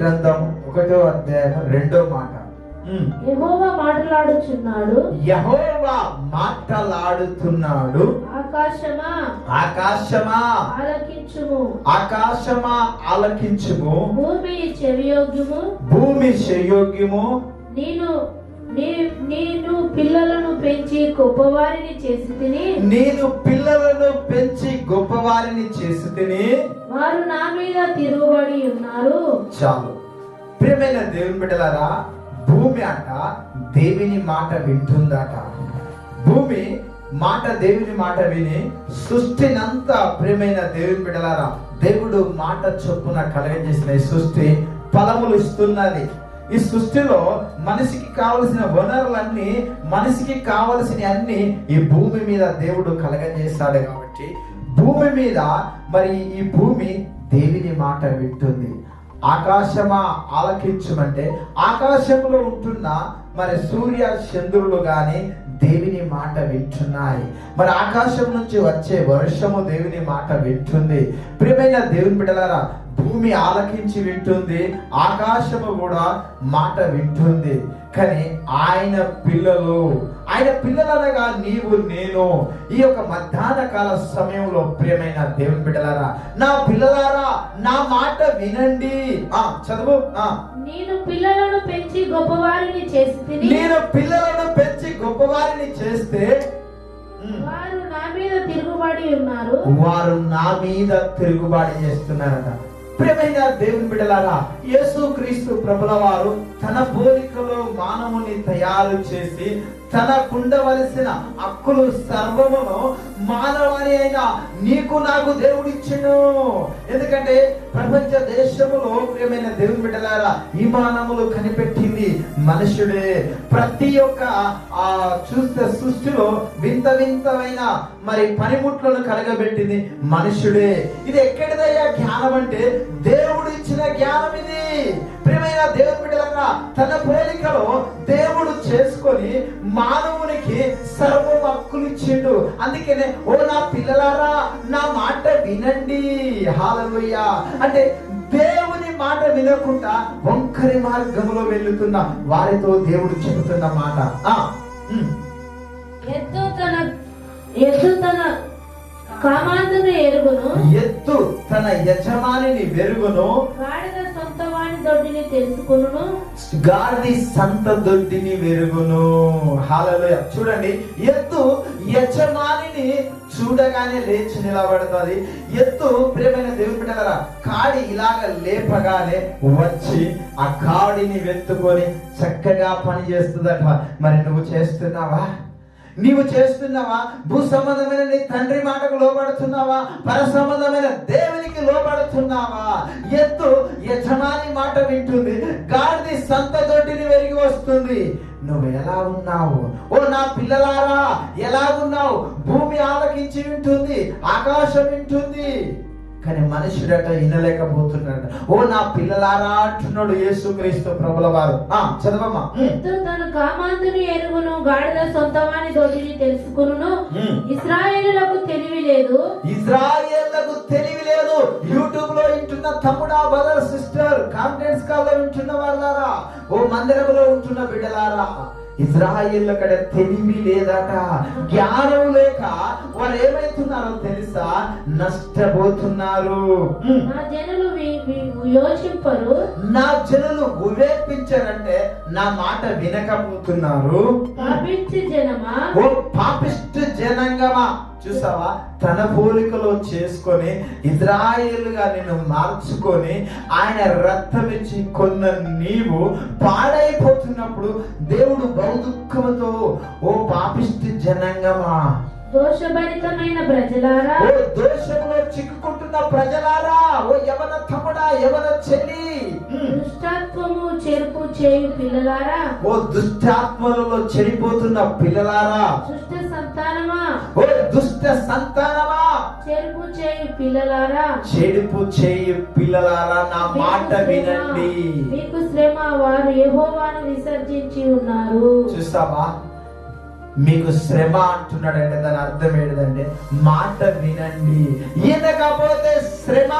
గ్రంథం ఒకటో అధ్యాయం రెండో మాట. యెహోవా మాట్లాడుచున్నాడు. యెహోవా మాటలాడుతున్నాడు. ఆకాశమా? ఆకాశమా? ఆలకించుము. ఆకాశమా? ఆలకించుము. భూమి చెవియోగ్యము? భూమి శయోగ్యము నేను నేను పిల్లలను పెంచి గొప్పవారిని చేసి తిని నేను పిల్లలను పెంచి గొప్పవారిని చేసి తిని వారు నా మీద తిరుగుబడి ఉన్నారు. చాలు. ప్రియమైన దేవుని బిడ్డలారా భూమి అట దేవుని మాట వింటుందట. భూమి మాట దేవుని మాట విని సృష్టినంతా ప్రియమైన దేవుని బిడ్డలారా దేవుడు మాట చొప్పున కలగజేసిన సృష్టి ఫలములు ఇస్తున్నది. ఈ సృష్టిలో మనిషికి కావలసిన వనరులన్నీ మనిషికి కావలసిన అన్ని ఈ భూమి మీద దేవుడు కలగజేస్తాడు కాబట్టి భూమి మీద మరి ఈ భూమి దేవుని మాట వింటుంది. ఆకాశమా ఆలకించమంటే ఆకాశంలో ఉంటున్న మరి సూర్య చంద్రులు కానీ దేవుని మాట వింటున్నాయి. మరి ఆకాశం నుంచి వచ్చే వర్షము దేవుని మాట వింటుంది. ప్రియమైన దేవుని బిడ్డలారా భూమి ఆలకించి వింటుంది ఆకాశము కూడా మాట వింటుంది. కానీ ఆయన పిల్లలు ఆయన పిల్లలనగా నీవు నేను ఈ యొక్క మధ్యాహ్న కాల సమయంలో ప్రియమైన దేవుని బిడ్డలారా నా పిల్లలారా నా మాట వినండి. ఆ చదువు ఆ. నేను పిల్లలను పెంచి గొప్పవారిని చేసి తిని నేను పిల్లలను పెంచి గొప్పవారిని చేస్తే వారు నా మీద తిరుగుబడి ఉన్నారు. వారు నా మీద తిరుగుబాటు చేస్తున్నారట. ప్రియమైన దేవుని బిడ్డలారా యేసు క్రీస్తు ప్రభుల వారు తన పోలికలో మానవుని తయారు చేసి తనకుండవలసిన హక్కులు సర్వమును మానవాని అయిన నీకు నాకు దేవుడిచ్చును ఎందుకంటే ప్రపంచ దేశములో ప్రియమైన దేవుని బిడ్డలారా ఈ కనిపెట్టింది మనుషుడే. ప్రతి ఒక్క ఆ చూస్తే సృష్టిలో వింత వింతమైన మరి పనిముట్లను కలగబెట్టింది మనుషుడే. ఇది ఎక్కడిదయ్యా జ్ఞానం అంటే దేవుడు ఇచ్చిన జ్ఞానం ఇది. ప్రియమైన దేవుని బిడ్డలారా తన పోలికలో దేవుడు చేసుకొని మానవునికి సర్వ హక్కులు ఇచ్చిండు అందుకనే ఓ నా పిల్లలారా నా మాట వినండి. హాలలుయ్య అంటే దేవుని మాట వినకుండా వంకరి మార్గంలో వెళ్తున్న వారితో దేవుడు చెబుతున్న మాట. ఆ ఎద్దు తన ఎద్దు తన కామాంతును ఎరుగును. ఎత్తు తన యజమానిని వెరుగును. గాడిద సొంత దొడ్డిని తెలుసుకును గాడిది సంత దొడ్డిని వెరుగును. హాలలోయ చూడండి ఎత్తు యజమానిని చూడగానే లేచి నిలబడుతుంది. ఎత్తు ప్రియమైన దేవుని బిడ్డలారా కాడి ఇలాగ లేపగానే వచ్చి ఆ కాడిని వెత్తుకొని చక్కగా పని చేస్తుందట మరి నువ్వు చేస్తున్నావా? నీవు చేస్తున్నావా? భూ సంబంధమైన నీ తండ్రి మాటకు లోపడుతున్నావా పర సంబంధమైన దేవునికి లోపడుతున్నావా ఎత్తు యజమాని మాట వింటుంది. గాడిది సంత దొడ్డిని వెలిగి వస్తుంది. నువ్వు ఎలా ఉన్నావు? ఓ నా పిల్లలారా ఎలా ఉన్నావు? భూమి ఆలకించి వింటుంది ఆకాశం వింటుంది. కానీ మనుషుడట వినలేకపోతున్నాడు ఓ నా పిల్లలారా అంటున్నాడు యేసుక్రీస్తు ప్రభుల వారు ఆ చదవమ్మా. ఉమ్. ఎద్దు తన కామాంతుని ఎరుగును గాడిద సొంత వాని దొడ్డిని తెలుసుకును. ఇస్రాయేలులకు తెలివి లేదు. ఇజ్రాయేళ్ళకు తెలివి లేదు. యూట్యూబ్లో వింటున్న తమ్ముడా బ్రదర్ సిస్టర్ కాన్ఫరెన్స్ కాల్లో వింటున్న వాళ్ళారా ఓ మందిరంలో ఉంటున్న బిడ్డలారా. ఇజ్రాయేల్ కడ తెలివి లేదట జ్ఞానం లేక వారు ఏమైతున్నారో తెలుసా? నష్టపోతున్నారు. నా జనులు వి- వి- యోచింపరు. నా జనులు వివేపించారంటే నా మాట వినకపోతున్నారు. జనమా? ఓ పాపిష్ట జనాంగమా? చూసావా? తన పోలికలో చేసుకొని ఇజ్రాయేలుగా నేను మార్చుకొని ఆయన రక్తం ఇచ్చి కొన్న నీవు పాడైపోతున్నప్పుడు దేవుడు బహు దుఃఖముతో ఓ పాపిష్టి జనాంగమా! దోషభరితమైన ప్రజలారా! ఓ దోషంలో చిక్కుకుంటున్న ప్రజలారా! ఓ యవన తమ్ముడా యవన చెల్లి! ఉమ్. దుష్టత్వము చెరుపు చేయు పిల్లలారా? ఓ దుష్టాత్మలలో చెడిపోతున్న పిల్లలారా? దుష్ట సంతానమా? ఓ దుష్ట సంతానమా? చెరుపు చేయు పిల్లలారా? చెడుపు చేయి పిల్లలారా నా మాట వినండి. మీకు శ్రమ వారు యెహోవాను విసర్జించి ఉన్నారు. చూస్తావా? మీకు శ్రమ అంటున్నాడంటే దాని అర్థం ఏంటంటే మాట వినండి. ఈయనకపోతే శ్రమ.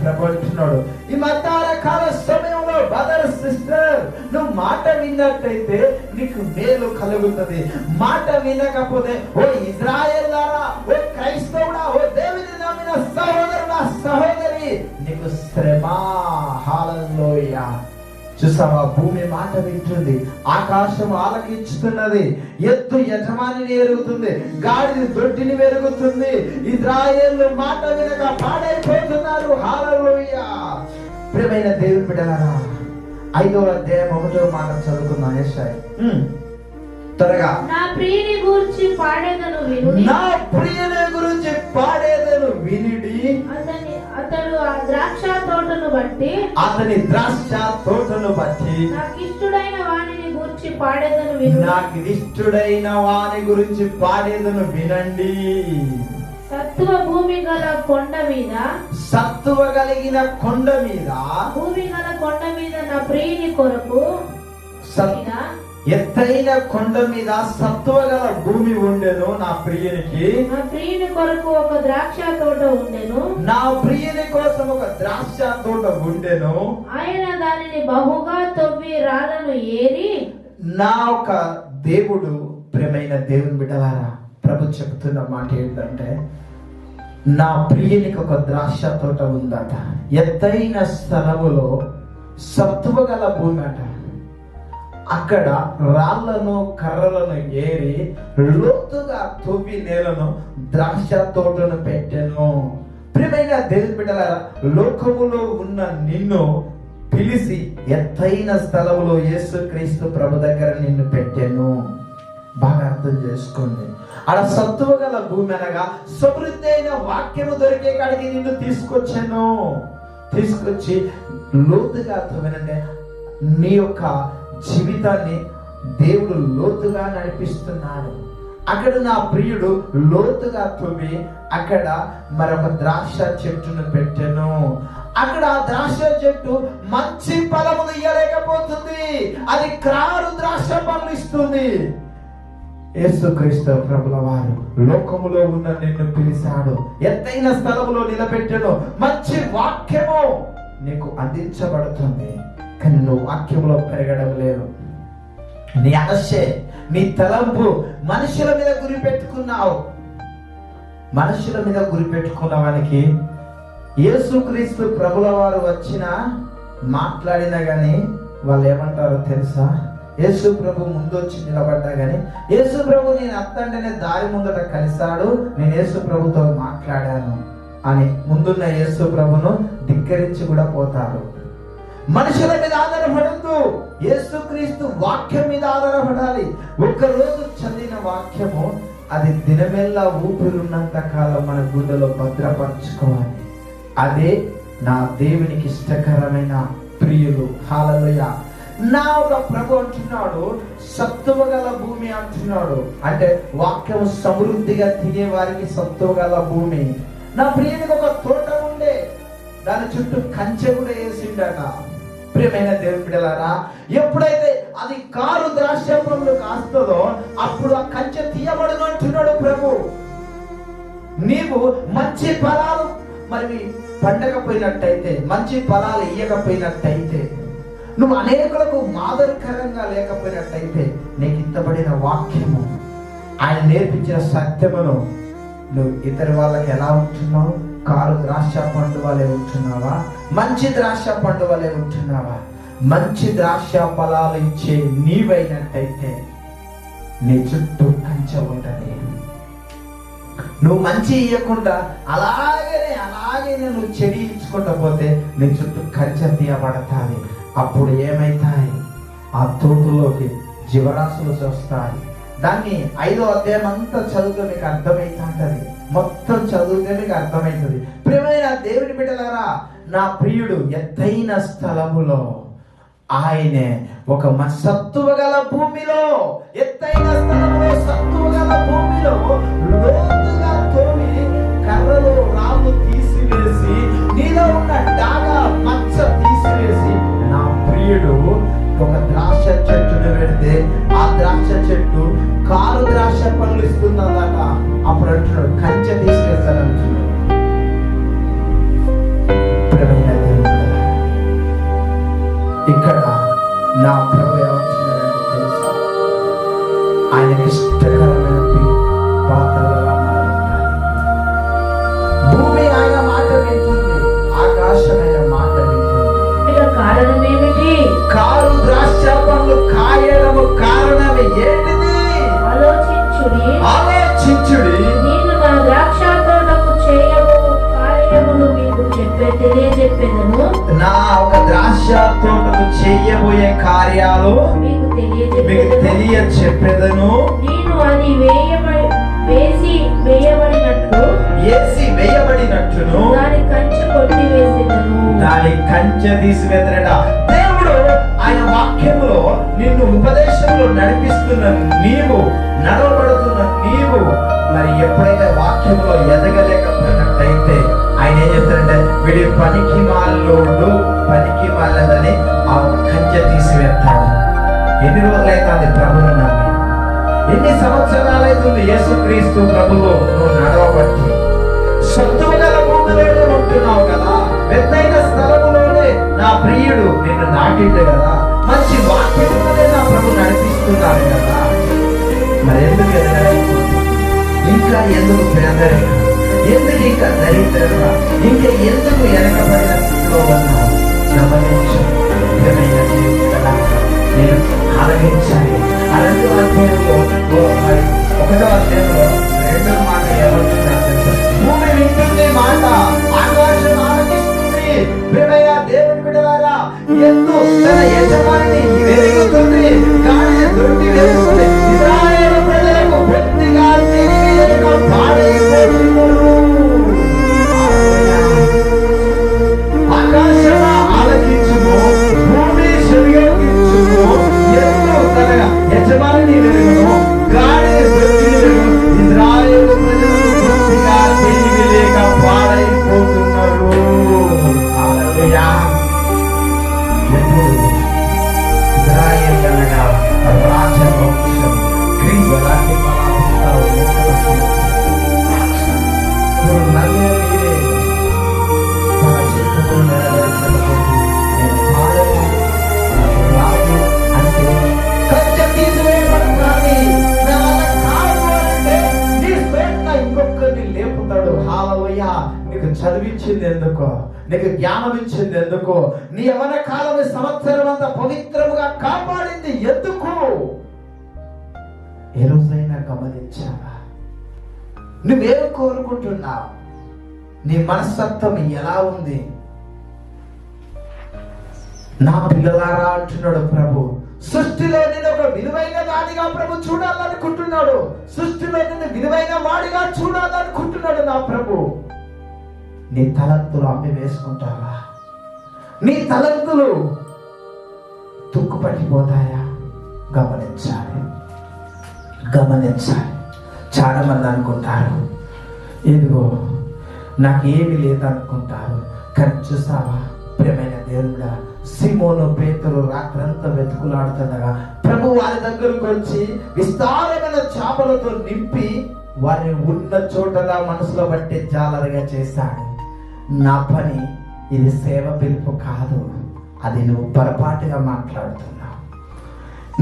ప్రబోధించున్నాడు ఈ మధ్యాహ్న కాల సమయంలో బ్రదర్ సిస్టర్ నువ్వు మాట విన్నట్టయితే నీకు మేలు కలుగుతుంది. మాట వినకపోతే ఓ ఇజ్రాయేలారా ఓ క్రైస్తవుడా ఓ దేవుని నమ్మిన సహోదరుడా సహోదరి నీకు శ్రమ. హాలలోయ చూసావా? భూమి మాట వింటుంది ఆకాశం ఆలకించుతున్నది ఎత్తు యజమానిని ఎరుగుతుంది గాడిని దొడ్డిని వెరుగుతుంది ఇజ్రాయేల్ మాట వినక పాడైపోతున్నారు. హాలలోయ ప్రియమైన దేవుని బిడ్డలారా ఐదవ అధ్యాయం ఒకటో మాట చదువుకుందాం. యశాయ్. త్వరగా. నా ప్రియుని గూర్చి పాడేదను నా ప్రియుని గురించి పాడేదను బట్టి అతని ద్రాక్ష తోటను బట్టి నాకిష్టుడైన వాణిని గూర్చి పాడేదను వినుడి నాకు ఇష్టడైన వాని గురించి పాడేదను వినండి. సత్వ భూమి గల కొండ మీద సత్తువ కలిగిన కొండ మీద భూమి గల కొండ మీద నా ప్రియుని కొరకు ఎత్తైన కొండ మీద సత్తువ గల భూమి ఉండెను నా ప్రియునికి. నా ప్రియుని కొరకు ఒక ద్రాక్ష తోట ఉండెను. నా ప్రియుని కోసం ఒక ద్రాక్ష తోట ఉండెను ఆయన దానిని బహుగా తవ్వి రాళ్ళను ఏరి నా ఒక దేవుడు ప్రేమైన దేవుని బిడ్డలారా ప్రభు చెప్తున్న మాట ఏంటంటే నా ప్రియునికి ఒక ద్రాక్ష తోట ఉందట. ఎత్తైన స్థలములో సత్తువ గల భూమి అట అక్కడ రాళ్ళను కర్రలను ఏరి లోతుగా తవ్వి నేలను ద్రాక్ష తోటను పెట్టెను. ప్రియమైన దేవుని బిడ్డలారా లోకములో ఉన్న నిన్ను పిలిచి ఎత్తైన స్థలములో యేసుక్రీస్తు ప్రభు దగ్గర నిన్ను పెట్టాను. బాగా అర్థం చేసుకోండి. ఆడ సత్తువ గల భూమి అనగా సమృద్ధి అయిన వాక్యము దొరికే కాడికి నిన్ను తీసుకొచ్చాను. తీసుకొచ్చి లోతుగా వినండి నీ యొక్క జీవితాన్ని దేవుడు లోతుగా నడిపిస్తున్నాడు. అక్కడ నా ప్రియుడు లోతుగా తువ్వి అక్కడ మరొక ద్రాక్ష చెట్టును పెట్టాను. అక్కడ ఆ ద్రాక్ష చెట్టు మంచి ఫలములు ఇయ్యలేకపోతుంది. అది క్రారు ద్రాక్ష పనులు ఇస్తుంది. యేసుక్రీస్తు ప్రభుల వారు లోకములో ఉన్న నిన్ను పిలిచాడు. ఎత్తైన స్థలములో నిలబెట్టను. మంచి వాక్యము నీకు అందించబడుతుంది. కానీ నువ్వు వాక్యములో పెరగడం లేదు. నీ ఆశే నీ తలంపు మనుషుల మీద గురి పెట్టుకున్నావు. మనుషుల మీద గురి పెట్టుకున్న వానికి యేసుక్రీస్తు ప్రభుల వారు వచ్చిన మాట్లాడినా కానీ వాళ్ళు ఏమంటారో తెలుసా? యేసు ప్రభు ముందు వచ్చి నిలబడ్డా కానీ యేసు ప్రభు నేను అత్తంటేనే దారి ముందట కలిశాడు నేను యేసు ప్రభుతో మాట్లాడాను అని ముందున్న యేసు ప్రభును ధిక్కరించి కూడా పోతారు. మనుషుల మీద ఆధారపడద్దు. యేసుక్రీస్తు వాక్యం మీద ఆధారపడాలి. ఒక్క రోజు చదివిన వాక్యము అది దినమెల్లా ఊపిరున్నంత కాలం మన గుండెలో భద్రపరచుకోవాలి. అదే నా దేవునికి ఇష్టకరమైన ప్రియులు. హాలలుయ నా ఒక ప్రభు అంటున్నాడు సత్తువ గల భూమి అంటున్నాడు. అంటే వాక్యం సమృద్ధిగా తినే వారికి సత్తువ గల భూమి. నా ప్రియునికి ఒక తోట ఉండే దాని చుట్టూ కంచె కూడా వేసిండట. ప్రియమైన దేవుని బిడ్డలారా ఎప్పుడైతే అది కారు ద్రాక్ష కాస్తుందో అప్పుడు ఆ కంచె తీయబడను అంటున్నాడు ప్రభు. నీవు మంచి ఫలాలు మరి పండకపోయినట్టయితే మంచి ఫలాలు ఇయ్యకపోయినట్టయితే నువ్వు అనేకులకు మాదరికరంగా లేకపోయినట్టయితే నీకు ఇంతబడిన వాక్యము ఆయన నేర్పించిన సత్యమును నువ్వు ఇతర వాళ్ళకి ఎలా ఉంటున్నావు? కారు ద్రాక్ష పండు వలె ఉంటున్నావా? మంచి ద్రాక్ష పండు వలె ఉంటున్నావా? మంచి ద్రాక్ష ఫలాలు ఇచ్చే నీవైనట్టయితే నీ చుట్టూ కంచె ఉంటది. నువ్వు మంచి ఇవ్వకుండా అలాగే అలాగే నువ్వు చెడి ఇచ్చుకుంటా పోతే నీ చుట్టూ కంచె తీయబడతాయి అప్పుడు ఏమైతాయి? ఆ తోటలోకి జీవరాశులు వస్తాయి దాన్ని ఐదో అధ్యాయం అంతా చదివితే మీకు అర్థమైతే మొత్తం చదివితే మీకు అర్థమవుతుంది ప్రియమైన దేవుని బిడ్డలారా నా ప్రియుడు ఎత్తైన స్థలములో ఆయనే ఒక సత్తువ గల భూమిలో ఎత్తైన స్థలంలో సత్తువ గల భూమిలో తోటకు చెయ్యబోయే కార్యాలు మీకు తెలియ చెప్పేదను నేను అది వేయబడి వేసి వేయబడినట్లు వేయబడినట్టును దాని కంచె కొట్టివేసేదను దాని కంచె దేవుడు ఆయన వాక్యంలో నిన్ను ఉపదేశంలో నడిపిస్తున్న నీవు నడవబడుతున్న నీవు మరి ఎప్పుడైతే వాక్యంలో ఎదగలేకపోయినట్టయితే ఏం చెప్తారంటే వీడి పనికి మాలోడు పనికి మాలదని ఆ కంచె తీసివేస్తాడు ఎన్ని రోజులైతే ప్రభువు నమ్మి? ఎన్ని సంవత్సరాలైతుంది యేసుక్రీస్తు ప్రభువు నువ్వు నడవబట్టి? సొత్తువు గల భూమిలోనే ఉంటున్నావు కదా? పెద్దైన స్థలములోనే నా ప్రియుడు నిన్ను నాటిండు కదా? మంచి వాక్యంలోనే నా ప్రభు నడిపిస్తున్నాడు కదా? మరి ఎందుకు ఇంకా ఎందుకు పేదరికం? ఎందుకు ఇంకా దరిద్రంగా ఇంకా ఎందుకు వెనకబడిన స్థితిలో ఉన్నావు గమనించు. నేను ఆలగించాలి అలాంటి అధ్యయనంలో ఒకటో అధ్యయనంలో రెండో మాట ఏమంటున్నారు భూమి వింటుంది మాట ఆకాశం ఆలకిస్తుంది. దేవుని బిడ్డలారా ఎందు తన యజమాని వెలుగుతుంది ప్రజలకు తిరిగి నీకు జ్ఞానం ఇచ్చింది ఎందుకు? నీ యవన కాలం సంవత్సరం అంతా పవిత్రముగా కాపాడింది ఎందుకు? ఏ రోజైనా గమనించావా? నువ్వేం కోరుకుంటున్నావు? నీ మనస్తత్వం ఎలా ఉంది? నా పిల్లలారా అంటున్నాడు ప్రభు. సృష్టిలో నేను ఒక విలువైన దానిగా ప్రభు చూడాలనుకుంటున్నాడు. సృష్టిలో నేను విలువైన వాడిగా చూడాలనుకుంటున్నాడు నా ప్రభు. నీ తలంతులు అమ్మి వేసుకుంటావా? నీ తలంతులు తుక్కుపట్టిపోతాయా? గమనించాలి. గమనించాలి. చాలా మంది అనుకుంటారు ఇదిగో నాకేమి లేదనుకుంటారు. కానీ చూస్తావా? ప్రియమైన దేవుడా సిమోను పేతులు రాత్రంతా వెతుకులాడుతుండగా ప్రభు వారి దగ్గరకు వచ్చి విస్తారమైన చేపలతో నింపి వారిని ఉన్న చోటలా మనసులో బట్టి జాలరగా చేశాడు. నా పని ఇది సేవ పిలుపు కాదు అది నువ్వు పొరపాటుగా మాట్లాడుతున్నావు.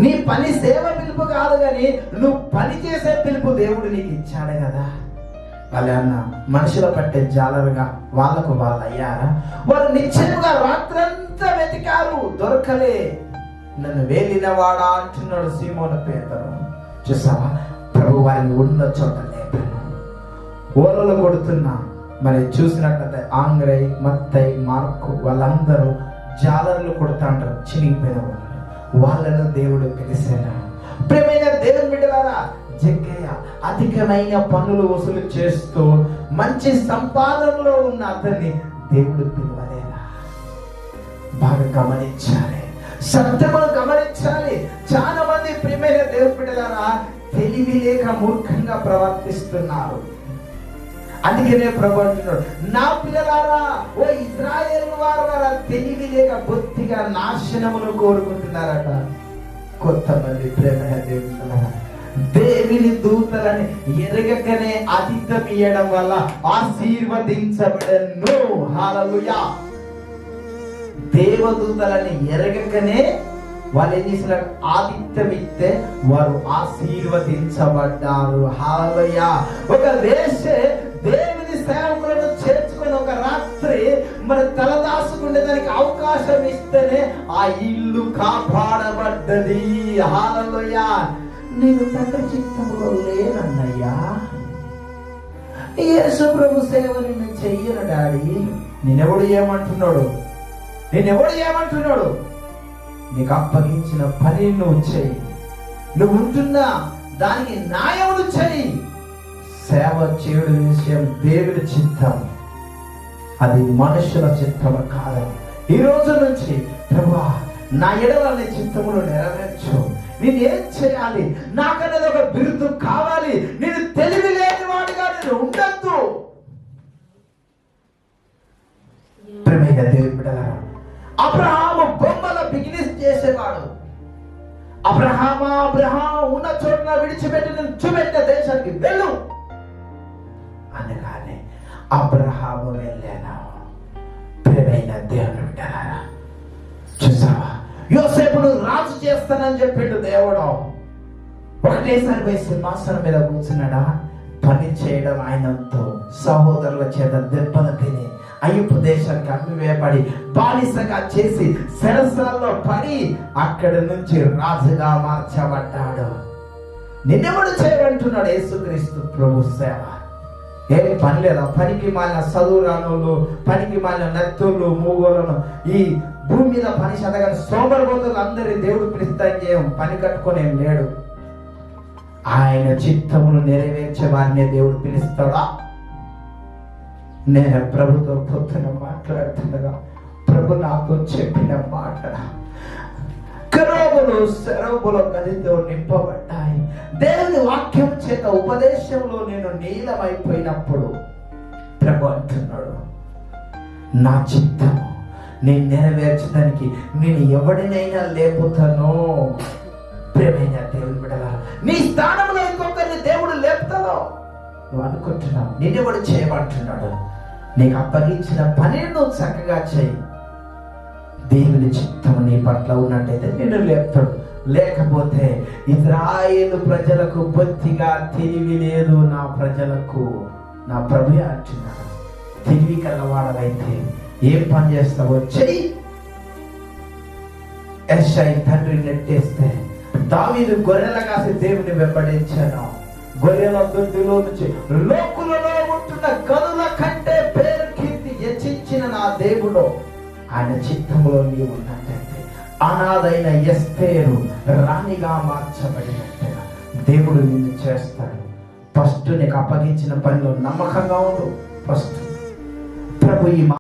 నీ పని సేవ పిలుపు కాదు కానీ నువ్వు పని చేసే పిలుపు దేవుడు నీకు ఇచ్చాడు కదా. వాళ్ళన్న మనుషుల పట్టే జాలరుగా వాళ్ళకు వాళ్ళు అయ్యారా? వారు నిశ్చయముగా రాత్రంతా వెతికారు దొరకలే. నన్ను వేలినవాడా అంటున్నాడు సీమోన పేదరు చూసావా? ప్రభు వారిని ఉన్న చోట లేపను. ఓలలు కొడుతున్నా. మరి చూసినట్లయితే ఆంగ్రై మత్తై మార్కు వాళ్ళందరూ జాలర్లు కొడుతా అంటారు చినిగిపోయిన వాళ్ళు. వాళ్ళను దేవుడు పిలిచాను ప్రేమైన దేవుని బిడ్డలారా జగ్గయ్య అధికమైన పనులు వసూలు చేస్తూ మంచి సంపాదనలో ఉన్న అతన్ని దేవుడు పిలవలేదా? బాగా గమనించాలి. సత్యమును గమనించాలి. చాలా మంది ప్రియమైన దేవుని బిడ్డలారా తెలివి లేక మూర్ఖంగా ప్రవర్తిస్తున్నారు. అందుకనే ప్రభు అంటున్నాడు నా పిల్లలారా ఓ ఇజ్రాయేల్ వారు తెలివి లేక బొత్తిగా నాశనమును కోరుకుంటున్నారట. కొంతమంది ప్రేమ దేవుడుతున్నారా దేవుని దూతలని ఎరగకనే ఆతిథ్యం ఇవ్వడం వల్ల ఆశీర్వదించబడను. హాలలుయా దేవదూతలని ఎరగకనే వాళ్ళు ఏం చేసినారు ఆతిథ్యం ఇస్తే వారు ఆశీర్వదించబడ్డారు. హాలయ ఒక వేషే దేవుని సేవకులను చేర్చుకుని ఒక రాత్రి మరి తలదాసుకుండే దానికి అవకాశం ఇస్తేనే ఆ ఇల్లు కాపాడబడ్డది. హాలలోయా నేను తండ్రి చిత్తంలో లేనన్నయ్యా. యేసు ప్రభు సేవ నిన్ను చెయ్యను డాడీ. నేనెవడు ఏమంటున్నాడు? నేనెవడు ఏమంటున్నాడు? నీకు అప్పగించిన పని నువ్వు చెయ్యి. నువ్వు ఉంటున్నా దానికి న్యాయమును చెయ్యి. సేవ చేయడం విషయం దేవుడి చిత్తం. అది మనుషుల చిత్తము కాదు. ఈ రోజు నుంచి ప్రభా నా ఎడవల్ని చిత్తములు నెరవేర్చు. నేనేం చేయాలి? నాకనేది ఒక బిరుదు కావాలి. నేను తెలివి లేని వాడిగా నేను ఉండద్దు. ప్రేమైన దేవుని అబ్రహాము బొమ్మల బిజినెస్ చేసేవాడు. అబ్రహామా అబ్రహాం ఉన్న చోట విడిచిపెట్టి నేను చూపెట్టిన దేశానికి వెళ్ళు. అబ్రహాము వెళ్ళాను. ప్రేమైన దేవుని బిడ్డలారా చూసావా? యోసేపును రాజు చేస్తానని చెప్పిండు దేవుడు. ఒకటేసారి పోయి సింహాసనం మీద కూర్చున్నాడా? పని చేయడం ఆయనంతో సహోదరుల చేత దెబ్బలు తిని అయ్యప్ప దేశానికి అమ్మివేయబడి బానిసగా చేసి సరసాల్లో పడి అక్కడి నుంచి రాజుగా మార్చబడ్డాడు. నిన్నెవడు చేయమంటున్నాడు యేసుక్రీస్తు ప్రభు సేవ. ఏం పని లేదా? పనికి మాలిన చదువు రానోళ్ళు పనికి మాలిన నత్తులు మూగోలను ఈ భూమి మీద పని చదగని సోమరబోతులు అందరి దేవుడు పిలుస్తాం ఏం? పని కట్టుకొని ఏం లేడు. ఆయన చిత్తమును నెరవేర్చే వారిని దేవుడు పిలుస్తాడా? నేను ప్రభుతో పొద్దున మాట్లాడుతుండగా ప్రభు నాకు చెప్పిన మాట. కరోబులు శరవులు గదితో నింపబడ్డాయి. దేవుని వాక్యం చేత ఉపదేశంలో నేను నీలమైపోయినప్పుడు ప్రభు అంటున్నాడు నా చిత్తం నేను నెరవేర్చడానికి నేను ఎవడినైనా లేపుతానో. ప్రేమైన దేవుని బిడ్డలా నీ స్థానంలో ఇంకొకరిని దేవుడు లేపుతాను నువ్వు అనుకుంటున్నావు. నిన్నెవడు చేయమంటున్నాడు? నీకు అప్పగించిన పని నువ్వు చక్కగా చేయి. దేవుని చిత్తం నీ పట్ల ఉన్నట్టయితే నిన్ను లేపుతాడు లేకపోతే ఇజ్రాయేల్ ప్రజలకు బొత్తిగా తెలివి లేదు నా ప్రజలకు. నా ప్రభు అంటున్నాడు తెలివి కలవాడవైతే ఏం పని చేస్తావో చెయ్యి. ఎస్ఐ తండ్రి నెట్టేస్తే దావీదు గొర్రెల కాసి దేవుని వెంబడించాను. గొర్రెల దుద్దులో నుంచి లోకులలో ఉంటున్న గనుల కంటే పేరు కీర్తి యచించిన నా దేవుడు. ఆయన చిత్తంలో నీవు ఉన్నాను అనాథైన ఎస్తేరు రాణిగా మార్చబడినట్టుగా దేవుడు నిన్ను చేస్తాడు. ఫస్ట్ నీకు అప్పగించిన పనిలో నమ్మకంగా ఉండు. ఫస్ట్. ప్రభు ఈ